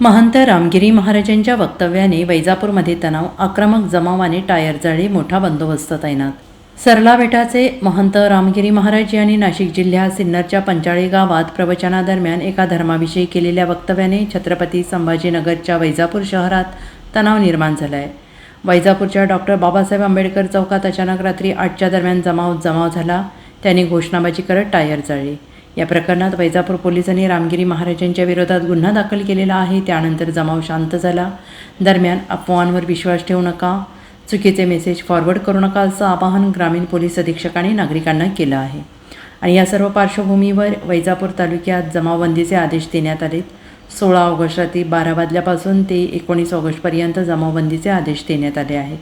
महंत रामगिरी महाराजांच्या वक्तव्याने वैजापूरमध्ये तणाव आक्रमक जमावाने टायर जाळी मोठा बंदोबस्त तैनात. सरला बेटाचे महंत रामगिरी महाराज यांनी नाशिक जिल्ह्यात सिन्नरच्या पंचाळी गावात प्रवचनादरम्यान एका धर्माविषयी केलेल्या वक्तव्याने छत्रपती संभाजीनगरच्या वैजापूर शहरात तणाव निर्माण झाला आहे वैजापूरच्या डॉक्टर बाबासाहेब आंबेडकर चौकात अचानक रात्री आठच्या दरम्यान जमाव जमाव झाला. त्यांनी घोषणाबाजी करत टायर जाळली. या प्रकरणात वैजापूर पोलिसांनी रामगिरी महाराजांच्या विरोधात गुन्हा दाखल केलेला आहे. त्यानंतर जमाव शांत झाला. दरम्यान अफवांवर विश्वास ठेवू नका. चुकीचे मेसेज फॉरवर्ड करू नका असं आवाहन ग्रामीण पोलीस अधीक्षकांनी नागरिकांना केलं आहे. आणि या सर्व पार्श्वभूमीवर वैजापूर तालुक्यात जमावबंदीचे आदेश देण्यात आलेत. सोळा ऑगस्ट रात्री बारा वाजल्यापासून ते एकोणीस ऑगस्टपर्यंत जमावबंदीचे आदेश देण्यात आले आहेत.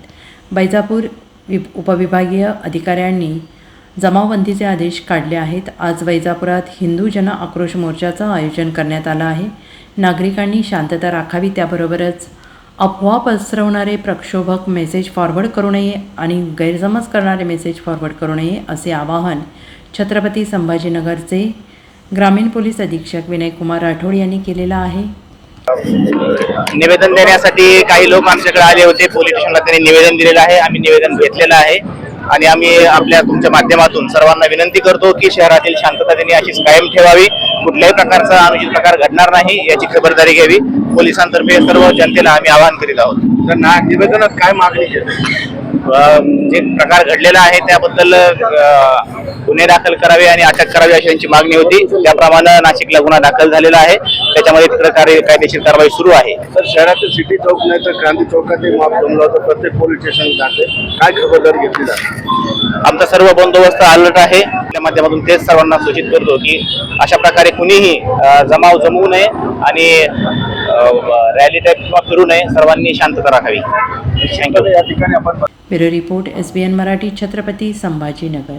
वैजापूर वि उपविभागीय अधिकाऱ्यांनी जमावबंदीचे आदेश काढले आहेत. आज वैजापुरात हिंदू जन आक्रोश मोर्चाचं आयोजन करण्यात आलं आहे. नागरिकांनी शांतता राखावी त्याबरोबरच अफवा पसरवणारे प्रक्षोभक मेसेज फॉरवर्ड करू नये आणि गैरसमज करणारे मेसेज फॉरवर्ड करू नये असे आवाहन छत्रपती संभाजीनगरचे ग्रामीण पोलीस अधीक्षक विनय कुमार राठोड यांनी केलेलं आहे. निवेदन देण्यासाठी काही लोक आमच्याकडे आले होते. पोलीस स्टेशनला त्यांनी निवेदन दिलेलं आहे. आम्ही निवेदन घेतलेलं आहे. आणि आम्ही आपल्या तुमच्या माध्यमातून सर्वांना विनंती करतो की शहरातील शांतता त्यांनी अशीच कायम ठेवावी. कुठल्याही प्रकारचा अनुचित प्रकार घडणार नाही याची खबरदारी घ्यावी. पोलिसांतर्फे सर्व जनतेला आम्ही आवाहन करीत आहोत. तर ना निवेदनात काय मागणी अं, जे प्रकार घडलेला आहे त्याबद्दल अं, गुन्हे दाखल करावे आणि अटक करावी अशी त्यांची मागणी होती. त्याप्रमाणे नाशिकला गुन्हा दाखल झालेला आहे. त्याच्यामध्ये तिकडे कार्य कायदेशीर कारवाई सुरू आहे. तर शहरातील सिटी चौक नाही तर क्रांती चौकातही मॉब जमला होता. प्रत्येक पोलीस स्टेशन काय खबरदारी घेतली जाते? आमचा सर्व बंदोबस्त अलर्ट आहे. त्या माध्यमातून तेच सर्वांना सूचित करतो की अशा प्रकारे कुणीही जमाव जमवू नये आणि रॅली टाईप किंवा फिरू नये. सर्वांनी शांतता राखावी. थँक्यू या ठिकाणी आपण bureau report S B N Marathi Chhatrapati Sambhajinagar.